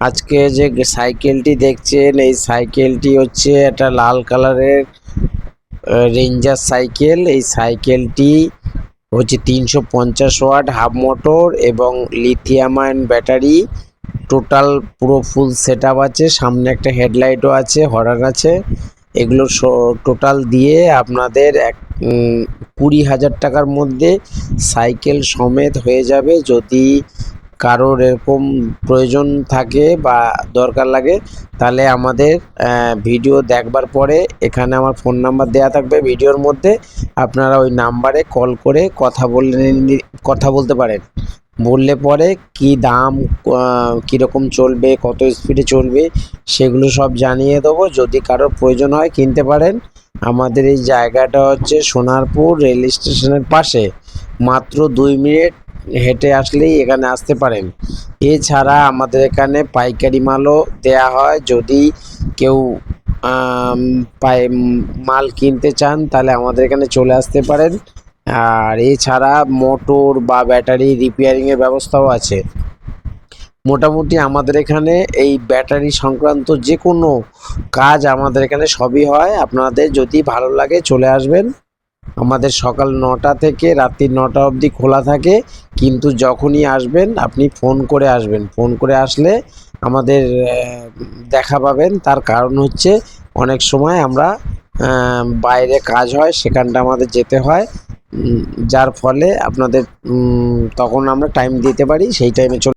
আজকে যে সাইকেলটি দেখছেন, এই সাইকেলটি হচ্ছে একটা লাল কালারের রেঞ্জার সাইকেল। এই সাইকেলটি হচ্ছে তিনশো পঞ্চাশ ওয়াট হাফ মোটর এবং লিথিয়াম আয়ন ব্যাটারি। টোটাল পুরো ফুল সেট আছে, সামনে একটা হেডলাইটও আছে, হর্ন আছে। এগুলো টোটাল দিয়ে আপনাদের এক কুড়ি হাজার টাকার মধ্যে সাইকেল সমেত হয়ে যাবে। যদি কারোর এরকম প্রয়োজন থাকে বা দরকার লাগে, তাহলে আমাদের ভিডিও দেখবার পরে এখানে আমার ফোন নাম্বার দেওয়া থাকবে। ভিডিওর মধ্যে আপনারা ওই নাম্বারে কল করে কথা বলে কথা বলতে পারেন। বললে পরে কি দাম কীরকম চলবে, কত স্পিডে চলবে, সেগুলো সব জানিয়ে দেবো। যদি কারোর প্রয়োজন হয় কিনতে পারেন। আমাদের এই জায়গাটা হচ্ছে সোনারপুর রেল স্টেশনের পাশে। মাত্র দুই মিনিট হেঁটে আসলেই এখানে আসতে পারেন। এছাড়া আমাদের এখানে পাইকারি মালও দেয়া হয়। যদি কেউ পাই, মাল কিনতে চান, তাহলে আমাদের এখানে চলে আসতে পারেন। আর এছাড়া মোটর বা ব্যাটারি রিপেয়ারিংয়ের ব্যবস্থাও আছে। মোটামুটি আমাদের এখানে এই ব্যাটারি সংক্রান্ত যে কোনো কাজ আমাদের এখানে সবই হয়। আপনাদের যদি ভালো লাগে চলে আসবেন। আমাদের সকাল নটা থেকে রাত্রি নটা অবধি খোলা থাকে, কিন্তু যখনই আসবেন আপনি ফোন করে আসবেন। ফোন করে আসলে আমাদের দেখা পাবেন। তার কারণ হচ্ছে অনেক সময় আমরা বাইরে কাজ হয়, সেখানটা আমাদের যেতে হয়। যার ফলে আপনাদের তখন আমরা টাইম দিতে পারি, সেই টাইমে চলে